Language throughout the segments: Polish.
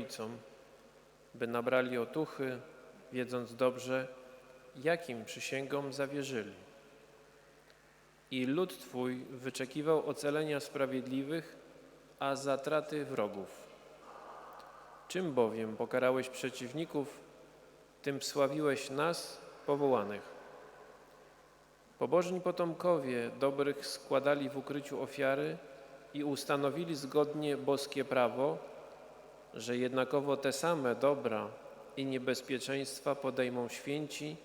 ojcom, by nabrali otuchy, wiedząc dobrze, jakim przysięgom zawierzyli. I lud Twój wyczekiwał ocalenia sprawiedliwych, a zatraty wrogów. Czym bowiem pokarałeś przeciwników, tym sławiłeś nas, powołanych. Pobożni potomkowie dobrych składali w ukryciu ofiary i ustanowili zgodnie boskie prawo, że jednakowo te same dobra i niebezpieczeństwa podejmą święci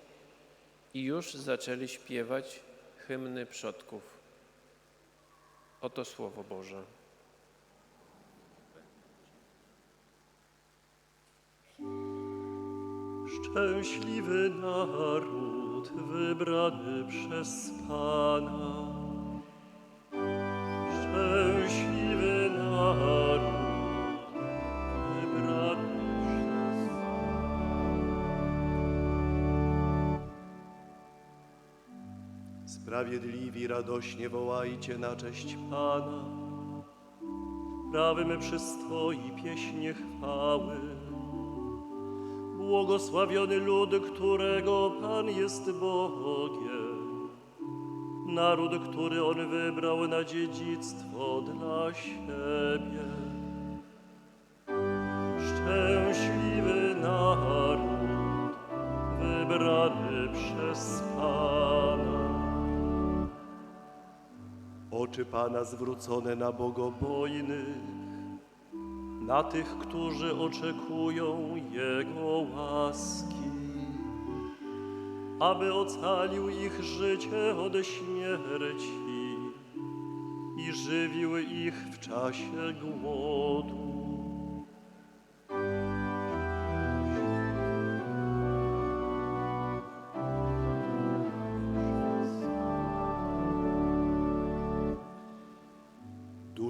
i już zaczęli śpiewać hymny przodków. Oto Słowo Boże. Szczęśliwy naród wybrany przez Pana. Sprawiedliwi radośnie wołajcie na cześć Pana. Prawym przystoi pieśnie chwały. Błogosławiony lud, którego Pan jest Bogiem. Naród, który On wybrał na dziedzictwo dla siebie. Szczęśliwy naród, wybrany przez Pana. Oczy Pana zwrócone na bogobojnych, na tych, którzy oczekują Jego łaski, aby ocalił ich życie od śmierci i żywił ich w czasie głodu.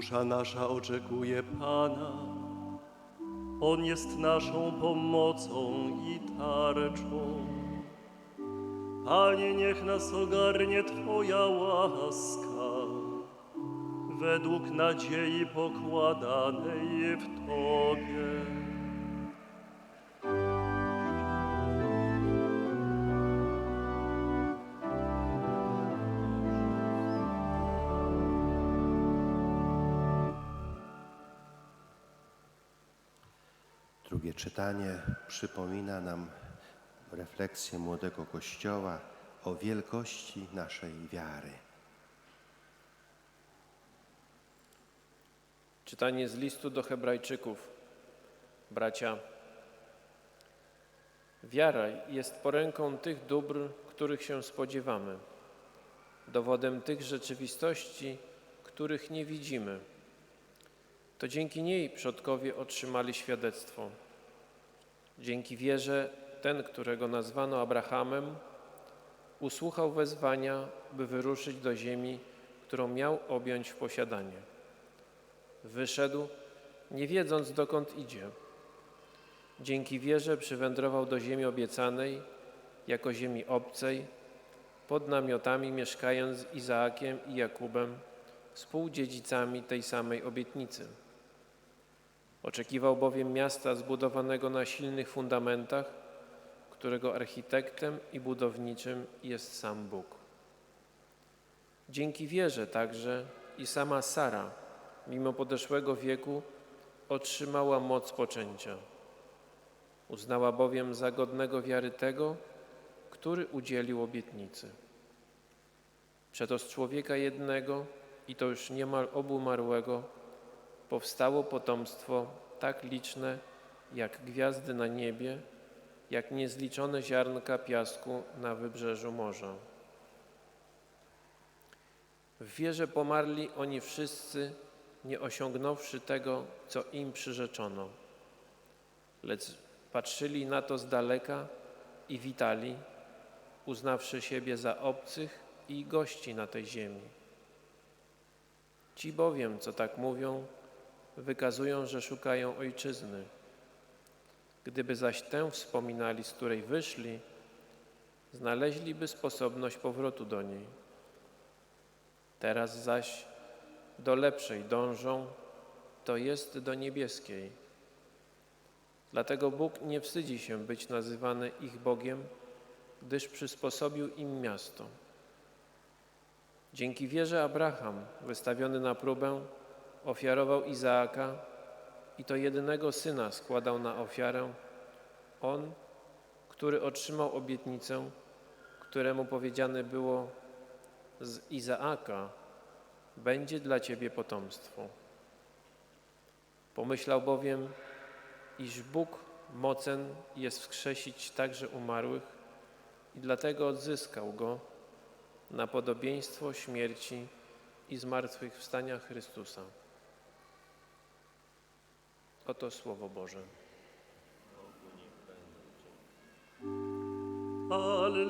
Dusza nasza oczekuje Pana. On jest naszą pomocą i tarczą. Panie, niech nas ogarnie Twoja łaska, według nadziei pokładanej w Tobie. Czytanie przypomina nam refleksję młodego Kościoła o wielkości naszej wiary. Czytanie z listu do Hebrajczyków. Bracia, wiara jest poręką tych dóbr, których się spodziewamy, dowodem tych rzeczywistości, których nie widzimy. To dzięki niej przodkowie otrzymali świadectwo. Dzięki wierze ten, którego nazwano Abrahamem, usłuchał wezwania, by wyruszyć do ziemi, którą miał objąć w posiadanie. Wyszedł, nie wiedząc dokąd idzie. Dzięki wierze przywędrował do ziemi obiecanej, jako ziemi obcej, pod namiotami mieszkając z Izaakiem i Jakubem, współdziedzicami tej samej obietnicy. Oczekiwał bowiem miasta zbudowanego na silnych fundamentach, którego architektem i budowniczym jest sam Bóg. Dzięki wierze także i sama Sara, mimo podeszłego wieku, otrzymała moc poczęcia. Uznała bowiem za godnego wiary tego, który udzielił obietnicy. Przeto z człowieka jednego, i to już niemal obumarłego, powstało potomstwo tak liczne jak gwiazdy na niebie, jak niezliczone ziarnka piasku na wybrzeżu morza. W wierze pomarli oni wszyscy, nie osiągnąwszy tego, co im przyrzeczono, lecz patrzyli na to z daleka i witali, uznawszy siebie za obcych i gości na tej ziemi. Ci bowiem, co tak mówią, wykazują, że szukają ojczyzny. Gdyby zaś tę wspominali, z której wyszli, znaleźliby sposobność powrotu do niej. Teraz zaś do lepszej dążą, to jest do niebieskiej. Dlatego Bóg nie wstydzi się być nazywany ich Bogiem, gdyż przysposobił im miasto. Dzięki wierze Abraham, wystawiony na próbę, ofiarował Izaaka i to jedynego syna składał na ofiarę. On, który otrzymał obietnicę, któremu powiedziane było z Izaaka, będzie dla ciebie potomstwo. Pomyślał bowiem, iż Bóg mocen jest wskrzesić także umarłych i dlatego odzyskał go na podobieństwo śmierci i zmartwychwstania Chrystusa. Oto Słowo Boże.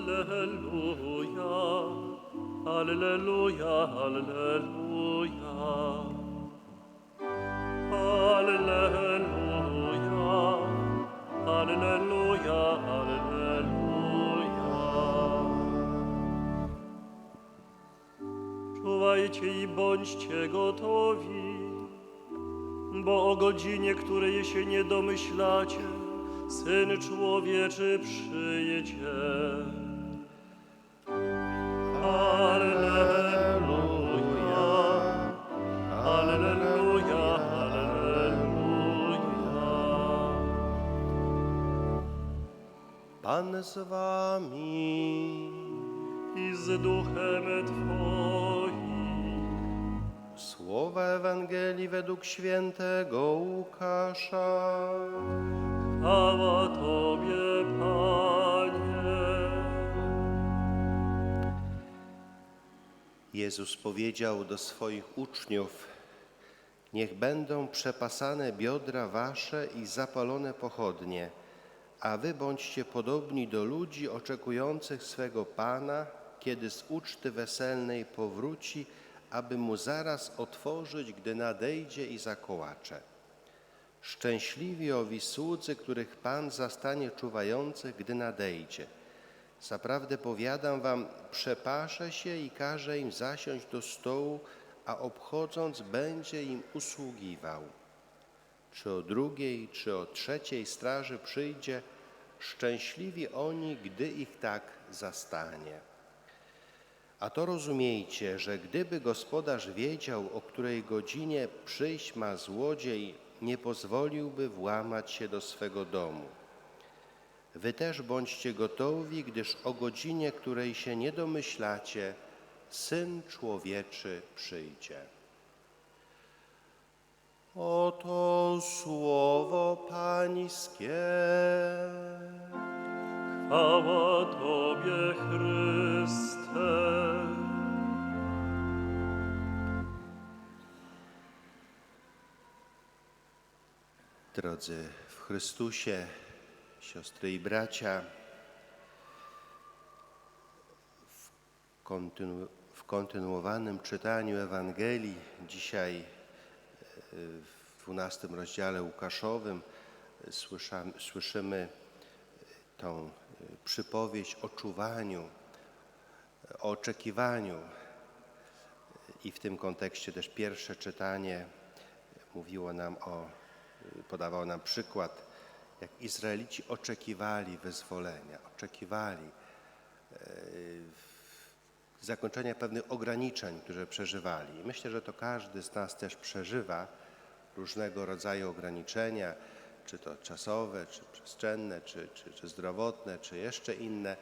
Alleluja, Alleluja, Alleluja. Alleluja, Alleluja, Alleluja. Czuwajcie i bądźcie gotowi, bo o godzinie, której się nie domyślacie, Syn Człowieczy przyjdzie. Alleluja, Alleluja, Alleluja. Pan z wami. I z duchem Twoim. Ewangelii według świętego Łukasza. Chwała Tobie, Panie. Jezus powiedział do swoich uczniów: Niech będą przepasane biodra wasze i zapalone pochodnie, a wy bądźcie podobni do ludzi oczekujących swego Pana, kiedy z uczty weselnej powróci, aby mu zaraz otworzyć, gdy nadejdzie i zakołacze. Szczęśliwi owi słudzy, których Pan zastanie czuwających, gdy nadejdzie. Zaprawdę powiadam wam, przepaszę się i każę im zasiąść do stołu, a obchodząc będzie im usługiwał. Czy o drugiej, czy o trzeciej straży przyjdzie, szczęśliwi oni, gdy ich tak zastanie. A to rozumiejcie, że gdyby gospodarz wiedział, o której godzinie przyjść ma złodziej, nie pozwoliłby włamać się do swego domu. Wy też bądźcie gotowi, gdyż o godzinie, której się nie domyślacie, Syn Człowieczy przyjdzie. Oto słowo Pańskie. Chwała Tobie, Chryste. Drodzy w Chrystusie, siostry i bracia, w, kontynu- w kontynuowanym czytaniu Ewangelii dzisiaj e, w 12 rozdziale Łukaszowym słyszymy tą przypowieść o czuwaniu, o oczekiwaniu. I w tym kontekście też pierwsze czytanie mówiło nam o, podawało nam przykład, jak Izraelici oczekiwali wyzwolenia, oczekiwali e, zakończenia pewnych ograniczeń, które przeżywali. I Myślę, że to każdy z nas też przeżywa różnego rodzaju ograniczenia, czy to czasowe, czy przestrzenne, czy, czy, czy zdrowotne, czy jeszcze inne.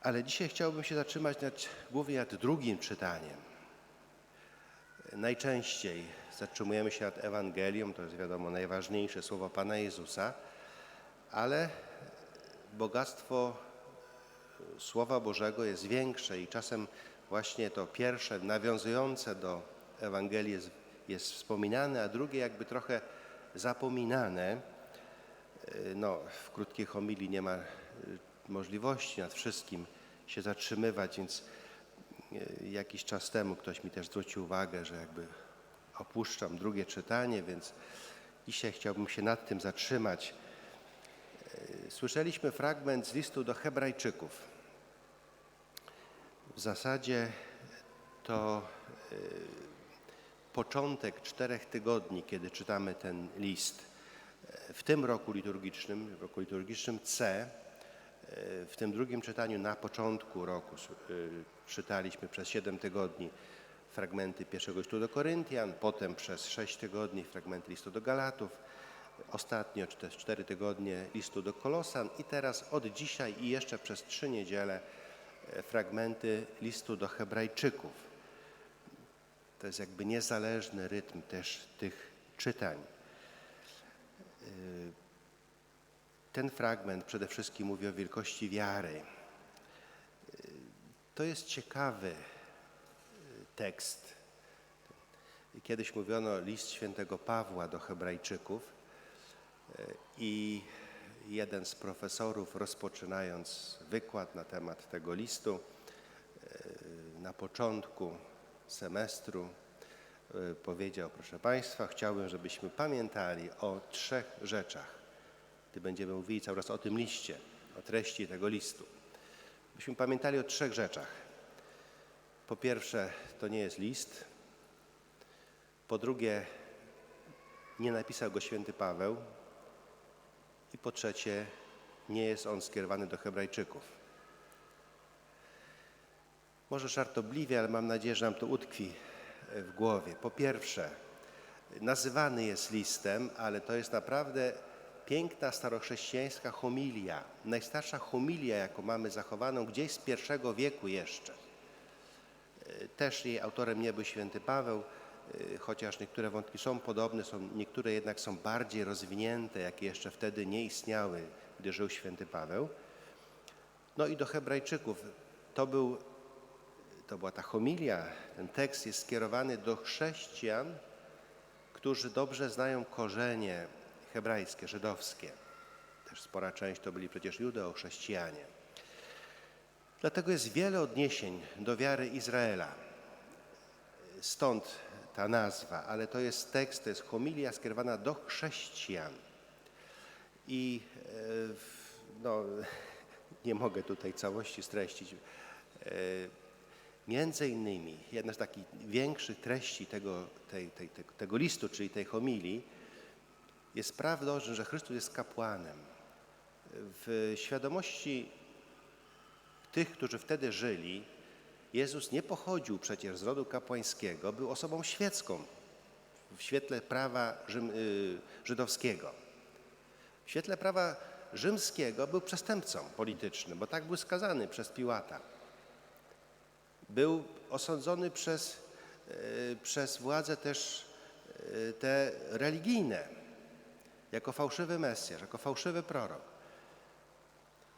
Ale dzisiaj chciałbym się zatrzymać nad, głównie nad drugim czytaniem. Najczęściej zatrzymujemy się nad Ewangelią, to jest wiadomo najważniejsze słowo Pana Jezusa, ale bogactwo Słowa Bożego jest większe i czasem właśnie to pierwsze, nawiązujące do Ewangelii jest, jest wspominane, a drugie jakby trochę zapominane. Y, No, w krótkiej homilii nie ma y, możliwości nad wszystkim się zatrzymywać, więc y, jakiś czas temu ktoś mi też zwrócił uwagę, że jakby opuszczam drugie czytanie, więc dzisiaj chciałbym się nad tym zatrzymać. Słyszeliśmy fragment z listu do Hebrajczyków. W zasadzie to początek czterech tygodni, kiedy czytamy ten list. E, W tym roku liturgicznym, w roku liturgicznym C, e, w tym drugim czytaniu na początku roku y, czytaliśmy przez siedem tygodni fragmenty pierwszego listu do Koryntian, potem przez sześć tygodni fragmenty listu do Galatów, ostatnio czy też cztery tygodnie listu do Kolosan i teraz od dzisiaj i jeszcze przez trzy niedziele e, fragmenty listu do Hebrajczyków. To jest jakby niezależny rytm też tych czytań. Y, Ten fragment przede wszystkim mówi o wielkości wiary. Y, To jest ciekawy y, tekst. Kiedyś mówiono list świętego Pawła do Hebrajczyków i jeden z profesorów, rozpoczynając wykład na temat tego listu, na początku semestru y, powiedział, proszę Państwa, chciałbym, żebyśmy pamiętali o trzech rzeczach. Gdy będziemy mówili cały czas o tym liście, o treści tego listu. Byśmy pamiętali o trzech rzeczach. Po pierwsze, to nie jest list. Po drugie, nie napisał go święty Paweł. I po trzecie, nie jest on skierowany do Hebrajczyków. Może żartobliwie, ale mam nadzieję, że nam to utkwi e, w głowie. Po pierwsze, nazywany jest listem, ale to jest naprawdę piękna starochrześcijańska homilia. Najstarsza homilia, jaką mamy zachowaną gdzieś z pierwszego wieku jeszcze. E, Też jej autorem nie był święty Paweł, e, chociaż niektóre wątki są podobne, są, niektóre jednak są bardziej rozwinięte, jakie jeszcze wtedy nie istniały, gdy żył święty Paweł. No i do Hebrajczyków. To, był, to była ta homilia, ten tekst jest skierowany do chrześcijan, którzy dobrze znają korzenie hebrajskie, żydowskie. Też spora część to byli przecież judeo-chrześcijanie. Dlatego jest wiele odniesień do wiary Izraela. Stąd ta nazwa, ale to jest tekst, to jest homilia skierowana do chrześcijan. I e, no, nie mogę tutaj całości streścić. Między innymi jedna z takich większych treści tego, tej, tej, tego, tego listu, czyli tej homilii, jest prawdą, że że Chrystus jest kapłanem. W świadomości tych, którzy wtedy żyli, Jezus nie pochodził przecież z rodu kapłańskiego, był osobą świecką w świetle prawa Rzym, y, żydowskiego. W świetle prawa rzymskiego był przestępcą politycznym, bo tak był skazany przez Piłata. Był osądzony przez, e, przez władze też e, te religijne, jako fałszywy Mesjasz, jako fałszywy prorok.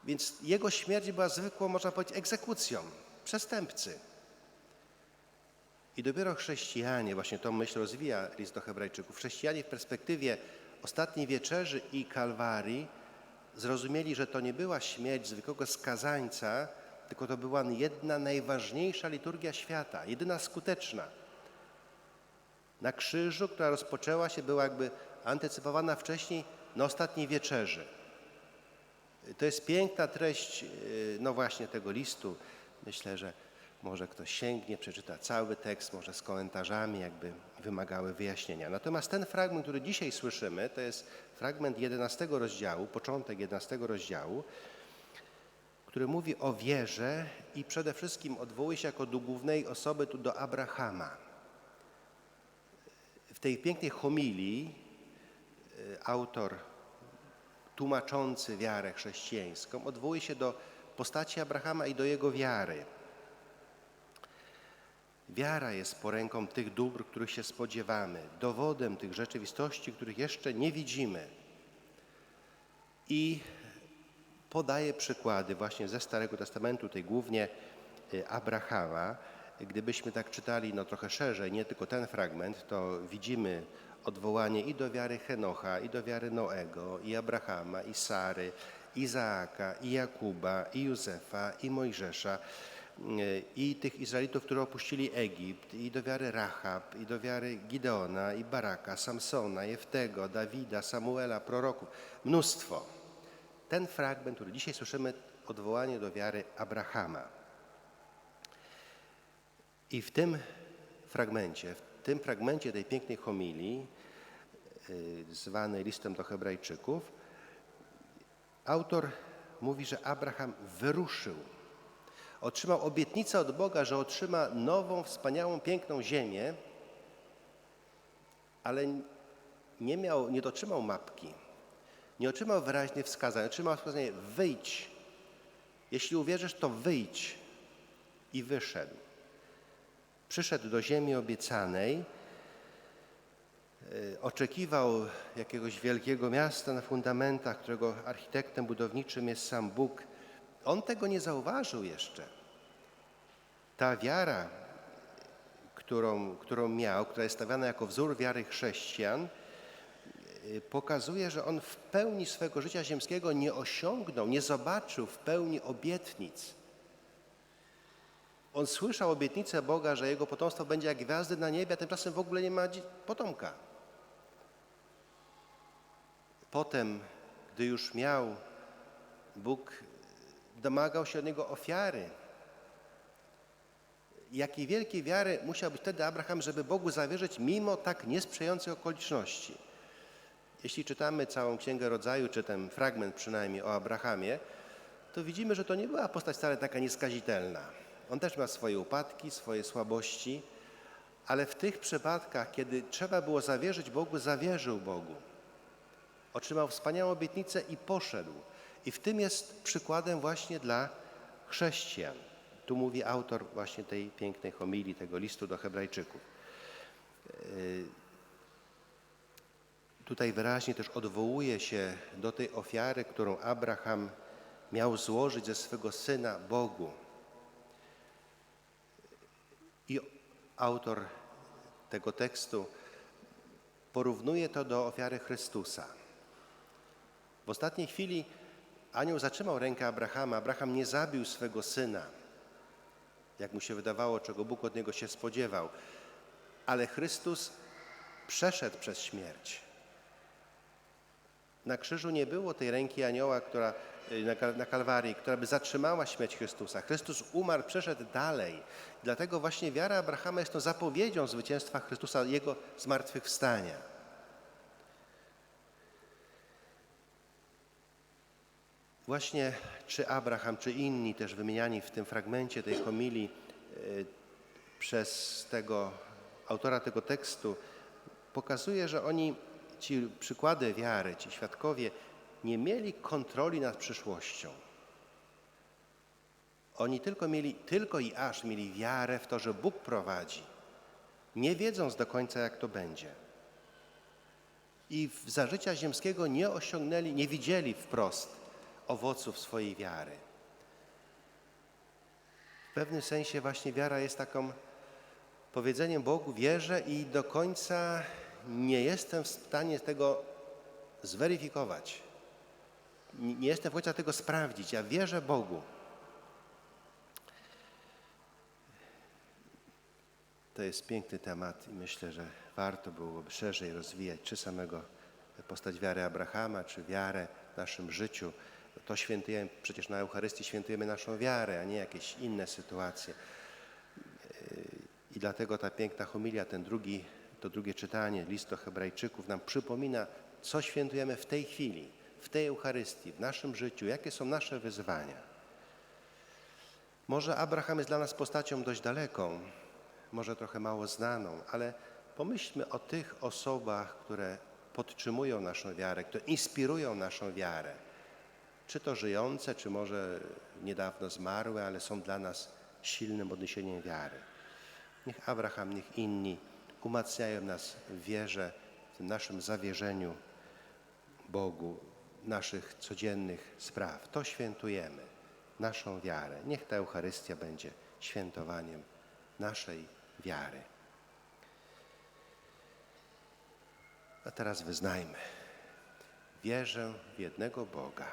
Więc jego śmierć była zwykłą, można powiedzieć, egzekucją przestępcy. I dopiero chrześcijanie, właśnie tą myśl rozwija list do Hebrajczyków, chrześcijanie w perspektywie ostatniej wieczerzy i Kalwarii zrozumieli, że to nie była śmierć zwykłego skazańca, tylko to była jedna najważniejsza liturgia świata, jedyna skuteczna. Na krzyżu, która rozpoczęła się, była jakby antycypowana wcześniej na ostatniej wieczerzy. To jest piękna treść, yy, no właśnie tego listu. Myślę, że może ktoś sięgnie, przeczyta cały tekst, może z komentarzami, jakby wymagały wyjaśnienia. Natomiast ten fragment, który dzisiaj słyszymy, to jest fragment 11 rozdziału, początek 11 rozdziału, który mówi o wierze i przede wszystkim odwołuje się jako do głównej osoby tu do Abrahama. W tej pięknej homilii y, autor tłumaczący wiarę chrześcijańską odwołuje się do postaci Abrahama i do jego wiary. Wiara jest poręką tych dóbr, których się spodziewamy, dowodem tych rzeczywistości, których jeszcze nie widzimy. I podaje przykłady właśnie ze Starego Testamentu, tej głównie y, Abrahama. Gdybyśmy tak czytali no, trochę szerzej, nie tylko ten fragment, to widzimy odwołanie i do wiary Henocha, i do wiary Noego, i Abrahama, i Sary, Izaaka, i Jakuba, i Józefa, i Mojżesza, y, i tych Izraelitów, którzy opuścili Egipt, i do wiary Rahab, i do wiary Gideona, i Baraka, Samsona, Jeftego, Dawida, Samuela, proroków. Mnóstwo. Ten fragment, który dzisiaj słyszymy, odwołanie do wiary Abrahama. I w tym fragmencie, tym fragmencie tej pięknej homilii, y, zwanej listem do Hebrajczyków, autor mówi, że Abraham wyruszył. Otrzymał obietnicę od Boga, że otrzyma nową, wspaniałą, piękną ziemię, ale nie, miał, nie dotrzymał mapki, nie otrzymał wyraźnie wskazań, otrzymał wskazanie wyjdź. Jeśli uwierzysz, to wyjdź. I wyszedł. Przyszedł do ziemi obiecanej, y, oczekiwał jakiegoś wielkiego miasta na fundamentach, którego architektem budowniczym jest sam Bóg. On tego nie zauważył jeszcze. Ta wiara, którą, którą miał, która jest stawiana jako wzór wiary chrześcijan, pokazuje, że on w pełni swego życia ziemskiego nie osiągnął, nie zobaczył w pełni obietnic. On słyszał obietnicę Boga, że jego potomstwo będzie jak gwiazdy na niebie, a tymczasem w ogóle nie ma potomka. Potem, gdy już miał, Bóg domagał się od niego ofiary. Jakiej wielkiej wiary musiał być wtedy Abraham, żeby Bogu zawierzyć mimo tak niesprzyjających okoliczności. Jeśli czytamy całą Księgę Rodzaju, czy ten fragment przynajmniej o Abrahamie, to widzimy, że to nie była postać wcale taka nieskazitelna. On też ma swoje upadki, swoje słabości, ale w tych przypadkach, kiedy trzeba było zawierzyć Bogu, zawierzył Bogu. Otrzymał wspaniałą obietnicę i poszedł. I w tym jest przykładem właśnie dla chrześcijan. Tu mówi autor właśnie tej pięknej homilii, tego listu do Hebrajczyków. Tutaj wyraźnie też odwołuje się do tej ofiary, którą Abraham miał złożyć ze swego syna Bogu. I autor tego tekstu porównuje to do ofiary Chrystusa. W ostatniej chwili anioł zatrzymał rękę Abrahama. Abraham nie zabił swego syna, jak mu się wydawało, czego Bóg od niego się spodziewał. Ale Chrystus przeszedł przez śmierć. Na krzyżu nie było tej ręki anioła, która y, na, Kal- na Kalwarii, która by zatrzymała śmierć Chrystusa. Chrystus umarł, przeszedł dalej. Dlatego właśnie wiara Abrahama jest tą zapowiedzią zwycięstwa Chrystusa, Jego zmartwychwstania. Właśnie czy Abraham, czy inni też wymieniani w tym fragmencie tej homilii y, przez tego autora tego tekstu pokazuje, że oni, ci przykłady wiary, ci świadkowie, nie mieli kontroli nad przyszłością. Oni tylko mieli, tylko i aż mieli wiarę w to, że Bóg prowadzi, nie wiedząc do końca, jak to będzie. I w- za życia ziemskiego nie osiągnęli, nie widzieli wprost owoców swojej wiary. W pewnym sensie właśnie wiara jest taką powiedzeniem Bogu wierzę i do końca nie jestem w stanie tego zweryfikować. Nie jestem w końcu tego sprawdzić. Ja wierzę Bogu. To jest piękny temat i myślę, że warto byłoby szerzej rozwijać czy samego postać wiary Abrahama, czy wiarę w naszym życiu. To świętujemy, przecież na Eucharystii świętujemy naszą wiarę, a nie jakieś inne sytuacje. I dlatego ta piękna homilia, ten drugi, to drugie czytanie, list do Hebrajczyków nam przypomina, co świętujemy w tej chwili, w tej Eucharystii, w naszym życiu, jakie są nasze wyzwania. Może Abraham jest dla nas postacią dość daleką, może trochę mało znaną, ale pomyślmy o tych osobach, które podtrzymują naszą wiarę, które inspirują naszą wiarę. Czy to żyjące, czy może niedawno zmarłe, ale są dla nas silnym odniesieniem wiary. Niech Abraham, niech inni umacniają nas w wierze, w naszym zawierzeniu Bogu, naszych codziennych spraw. To świętujemy, naszą wiarę. Niech ta Eucharystia będzie świętowaniem naszej wiary. A teraz wyznajmy. Wierzę w jednego Boga.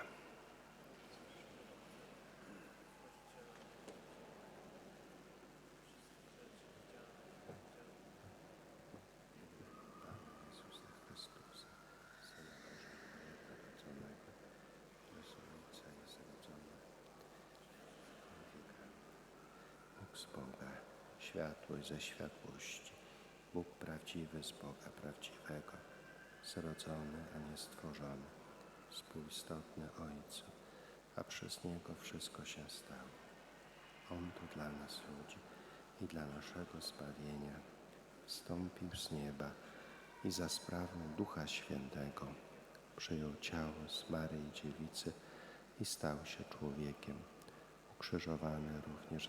Bóg z Boga, światłość ze światłości, Bóg prawdziwy z Boga prawdziwego, zrodzony, a nie stworzony, współistotny Ojcu, a przez Niego wszystko się stało. On tu dla nas ludzi i dla naszego zbawienia wstąpił z nieba i za sprawą Ducha Świętego przyjął ciało z Maryi Dziewicy i stał się człowiekiem, ukrzyżowany również